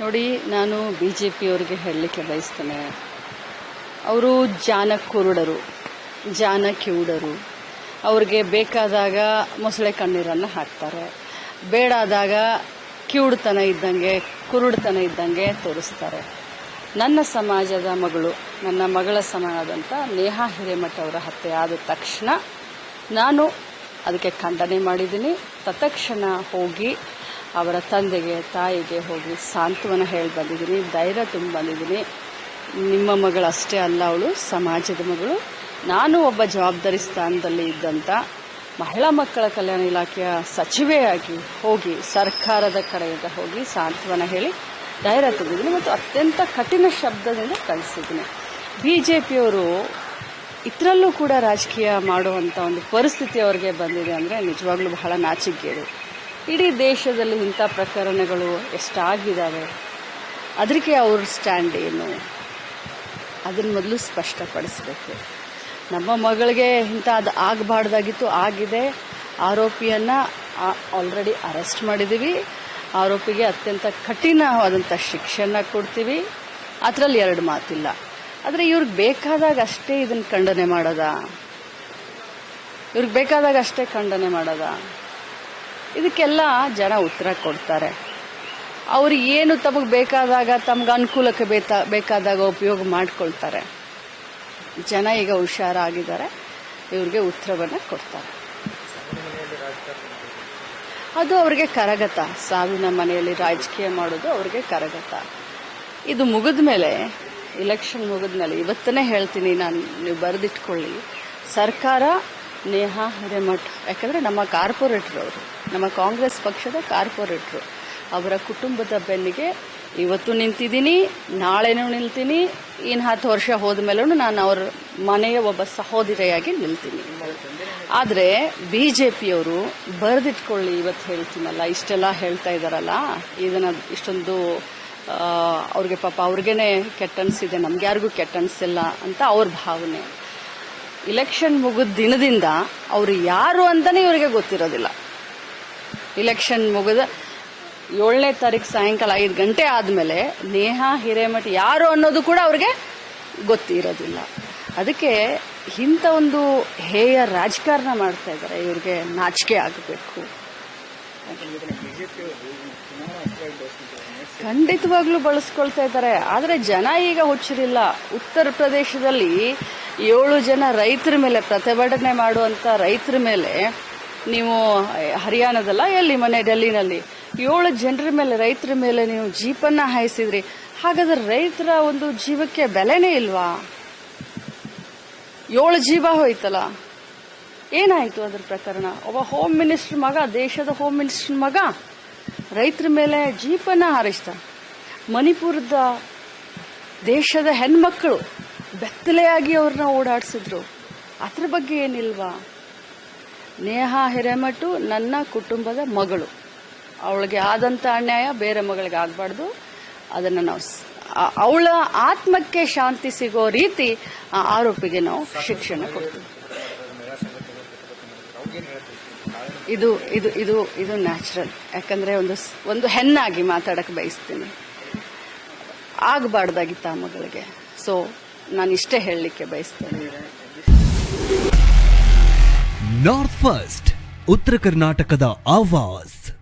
ನೋಡಿ, ನಾನು B J ಪಿಯವರಿಗೆ ಹೇಳಲಿಕ್ಕೆ ಬಯಸ್ತೇನೆ. ಅವರು ಜಾನ ಕುರುಡರು ಜಾನ ಕಿವುಡರು ಅವ್ರಿಗೆ ಬೇಕಾದಾಗ ಮೊಸಳೆ ಕಣ್ಣೀರನ್ನು ಹಾಕ್ತಾರೆ. ಬೇಡಾದಾಗ ಕಿವುಡುತನ ಇದ್ದಂಗೆ, ಕುರುಡ್ತನ ಇದ್ದಂಗೆ ತೋರಿಸ್ತಾರೆ. ನನ್ನ ಸಮಾಜದ ಮಗಳು, ನನ್ನ ಮಗಳ ಸಮಾನದಂಥ ನೇಹಾ ಹಿರೇಮಠ ಅವರ ಹತ್ಯೆ ಆದ ತಕ್ಷಣ ನಾನು ಅದಕ್ಕೆ ಖಂಡನೆ ಮಾಡಿದ್ದೀನಿ. ತತ್ಕ್ಷಣ ಹೋಗಿ ಅವರ ತಂದೆಗೆ, ತಾಯಿಗೆ ಹೋಗಿ ಸಾಂತ್ವನ ಹೇಳಿ ಬಂದಿದ್ದೀನಿ, ಧೈರ್ಯ ತುಂಬ ಬಂದಿದ್ದೀನಿ. ನಿಮ್ಮ ಮಗಳು ಅಷ್ಟೇ ಅಲ್ಲ ಅವಳು, ಸಮಾಜದ ಮಗಳು. ನಾನು ಒಬ್ಬ ಜವಾಬ್ದಾರಿ ಸ್ಥಾನದಲ್ಲಿ ಇದ್ದಂಥ ಮಹಿಳಾ ಮಕ್ಕಳ ಕಲ್ಯಾಣ ಇಲಾಖೆಯ ಸಚಿವೆಯಾಗಿ ಹೋಗಿ, ಸರ್ಕಾರದ ಕಡೆಯಿಂದ ಹೋಗಿ ಸಾಂತ್ವನ ಹೇಳಿ ಧೈರ್ಯ ತುಂಬಿದ್ದೀನಿ ಮತ್ತು ಅತ್ಯಂತ ಕಠಿಣ ಶಬ್ದದಿಂದ ಕಳಿಸಿದ್ದೀನಿ. ಬಿ ಜೆ ಪಿಯವರು ಇದರಲ್ಲೂ ಕೂಡ ರಾಜಕೀಯ ಮಾಡುವಂಥ ಒಂದು ಪರಿಸ್ಥಿತಿ ಅವ್ರಿಗೆ ಬಂದಿದೆ ಅಂದರೆ ನಿಜವಾಗ್ಲೂ ಬಹಳ ನಾಚಿಕೆಗೇಡು ಇಡೀ ದೇಶದಲ್ಲಿ ಇಂಥ ಪ್ರಕರಣಗಳು ಎಷ್ಟಾಗಿದ್ದಾವೆ? ಅದಕ್ಕೆ ಅವ್ರ ಸ್ಟ್ಯಾಂಡ್ ಏನು? ಅದನ್ನು ಮೊದಲು ಸ್ಪಷ್ಟಪಡಿಸಬೇಕು. ನಮ್ಮ ಮಗಳಿಗೆ ಇಂಥ ಅದು ಆಗಬಾರ್ದಾಗಿತ್ತು, ಆಗಿದೆ. ಆರೋಪಿಯನ್ನು ಆಲ್ರೆಡಿ ಅರೆಸ್ಟ್ ಮಾಡಿದ್ದೀವಿ ಆರೋಪಿಗೆ ಅತ್ಯಂತ ಕಠಿಣವಾದಂಥ ಶಿಕ್ಷೆನ ಕೊಡ್ತೀವಿ. ಅದರಲ್ಲಿ ಎರಡು ಮಾತಿಲ್ಲ. ಆದರೆ ಇವ್ರಿಗೆ ಬೇಕಾದಾಗ ಅಷ್ಟೇ ಇದನ್ನು ಖಂಡನೆ ಮಾಡೋದಾ? ಇವ್ರಿಗೆ ಬೇಕಾದಾಗ ಅಷ್ಟೇ ಖಂಡನೆ ಮಾಡೋದ? ಇದಕ್ಕೆಲ್ಲ ಜನ ಉತ್ತರ ಕೊಡ್ತಾರೆ. ಅವರು ಏನು ತಮಗೆ ಬೇಕಾದಾಗ ತಮ್ಗೆ ಅನುಕೂಲಕ್ಕೆ ಬೇತಾ, ಬೇಕಾದಾಗ ಉಪಯೋಗ ಮಾಡ್ಕೊಳ್ತಾರೆ. ಜನ ಈಗ ಹುಷಾರಾಗಿದ್ದಾರೆ. ಇವ್ರಿಗೆ ಉತ್ತರವನ್ನು ಕೊಡ್ತಾರೆ. ಅದು ಅವ್ರಿಗೆ ಕರಗತ. ಸಾವಿನ ಮನೆಯಲ್ಲಿ ರಾಜಕೀಯ ಮಾಡೋದು ಅವ್ರಿಗೆ ಕರಗತ. ಇದು ಮುಗಿದ ಮೇಲೆ ಇಲೆಕ್ಷನ್ ಮುಗಿದ ಮೇಲೆ ಇವತ್ತನೇ ಹೇಳ್ತೀನಿ ನಾನು, ನೀವು ಬರೆದಿಟ್ಕೊಳ್ಳಿ. ಸರ್ಕಾರ ನೇಹಾ ಹಿರೇಮಠ್ ಯಾಕಂದರೆ ನಮ್ಮ ಕಾರ್ಪೊರೇಟ್ರು ಅವರು. ನಮ್ಮ ಕಾಂಗ್ರೆಸ್ ಪಕ್ಷದ ಕಾರ್ಪೊರೇಟ್ರು. ಅವರ ಕುಟುಂಬದ ಬೆನ್ನಿಗೆ ಇವತ್ತು ನಿಂತಿದ್ದೀನಿ, ನಾಳೆನೂ ನಿಲ್ತೀನಿ ಇನ್ನು ಹತ್ತು ವರ್ಷ ಹೋದ ಮೇಲೂ ನಾನು ಅವ್ರ ಮನೆಯ ಒಬ್ಬ ಸಹೋದರಿಯಾಗಿ ನಿಲ್ತೀನಿ. ಆದರೆ ಬಿ ಜೆ ಪಿಯವರು ಬರೆದಿಟ್ಕೊಳ್ಳಿ, ಇವತ್ತು ಹೇಳ್ತೀನಲ್ಲ, ಇಷ್ಟೆಲ್ಲ ಹೇಳ್ತಾ ಇದ್ದಾರಲ್ಲ ಇದನ್ನು ಇಷ್ಟೊಂದು ಅವ್ರಿಗೆ ಪಾಪ ಅವ್ರಿಗೇ ಕೆಟ್ಟ ಅನ್ಸಿದೆ, ನಮ್ಗೆ ಯಾರಿಗೂ ಕೆಟ್ಟ ಇಲ್ಲ ಅಂತ ಅವ್ರ ಭಾವನೆ. ಇಲೆಕ್ಷನ್ ಮುಗಿದ ದಿನದಿಂದ ಅವರು ಯಾರು ಅಂತಲೇ ಇವರಿಗೆ ಗೊತ್ತಿರೋದಿಲ್ಲ. ಇಲೆಕ್ಷನ್ ಮುಗಿದ ಏಳನೇ ತಾರೀಕು ಸಾಯಂಕಾಲ ಐದು ಗಂಟೆ ಆದಮೇಲೆ ನೇಹಾ, ಹಿರೇಮಠ ಯಾರು ಅನ್ನೋದು ಕೂಡ ಅವ್ರಿಗೆ ಗೊತ್ತಿರೋದಿಲ್ಲ. ಅದಕ್ಕೆ ಇಂಥ ಒಂದು ಹೇಯ ರಾಜಕಾರಣ ಮಾಡ್ತಾ ಇದ್ದಾರೆ ಇವ್ರಿಗೆ ನಾಚಿಕೆ ಆಗಬೇಕು. ಖಂಡಿತವಾಗ್ಲೂ ಬಳಸ್ಕೊಳ್ತಾ ಇದ್ದಾರೆ. ಆದರೆ ಜನ ಈಗ ಹುಚ್ಚಿರಿಲ್ಲ. ಉತ್ತರ ಪ್ರದೇಶದಲ್ಲಿ ಏಳು ಜನ ರೈತರ ಮೇಲೆ ಪ್ರತಿಭಟನೆ ಮಾಡುವಂಥ ರೈತರ ಮೇಲೆ ನೀವು ಹರಿಯಾಣದಲ್ಲ, ಎಲ್ಲಿ ಮನೆ, ಡೆಲ್ಲಿನಲ್ಲಿ, ಏಳು ಜನರ ಮೇಲೆ, ರೈತರ ಮೇಲೆ ನೀವು ಜೀಪನ್ನ ಹಾಯಿಸಿದ್ರಿ. ಹಾಗಾದ್ರೆ ರೈತರ ಒಂದು ಜೀವಕ್ಕೆ ಬೆಲೆನೇ ಇಲ್ವಾ? ಏಳು ಜೀವ ಹೋಯ್ತಲ್ಲ. ಏನಾಯ್ತು ಅದ್ರ ಪ್ರಕರಣ? ಒಬ್ಬ ಹೋಮ್ ಮಿನಿಸ್ಟರ್ ಮಗ, ದೇಶದ ಹೋಮ್ ಮಿನಿಸ್ಟರ್ ಮಗ ರೈತರ ಮೇಲೆ ಜೀಪನ್ನ ಹಾರಿಸ್ದ ಮಣಿಪುರದ ದೇಶದ ಹೆಣ್ಮಕ್ಕಳು ಬೆತ್ತಲೆಯಾಗಿ ಅವ್ರನ್ನ ಓಡಾಡಿಸಿದ್ರು. ಅದ್ರ ಬಗ್ಗೆ ಏನಿಲ್ವಾ? ನೇಹಾ ಹಿರೇಮಠು ನನ್ನ ಕುಟುಂಬದ ಮಗಳು. ಅವಳಿಗೆ ಆದಂಥ ಅನ್ಯಾಯ, ಬೇರೆ ಮಗಳಿಗೆ ಆಗಬಾರ್ದು. ಅದನ್ನು ನಾವು ಅವಳ ಆತ್ಮಕ್ಕೆ ಶಾಂತಿ ಸಿಗೋ ರೀತಿ ಆ ಆರೋಪಿಗೆ ನಾವು ಶಿಕ್ಷಣ ಕೊಡ್ತೀವಿ. ಇದು ಇದು ಇದು ಇದು ನ್ಯಾಚುರಲ್ ಯಾಕಂದ್ರೆ ಒಂದು ಒಂದು ಹೆಣ್ಣಾಗಿ ಮಾತಾಡಕ್ಕೆ ಬಯಸ್ತೀನಿ. ಆಗಬಾರ್ದಾಗಿತ್ತು ಆ ಮಗಳಿಗೆ? ಸೊ ನಾನು ಇಷ್ಟೇ ಹೇಳಲಿಕ್ಕೆ ಬಯಸ್ತೇನೆ. ನಾರ್ತ್ ಫಸ್ಟ್ ಉತ್ತರ ಕರ್ನಾಟಕದ ಆವಾಸ್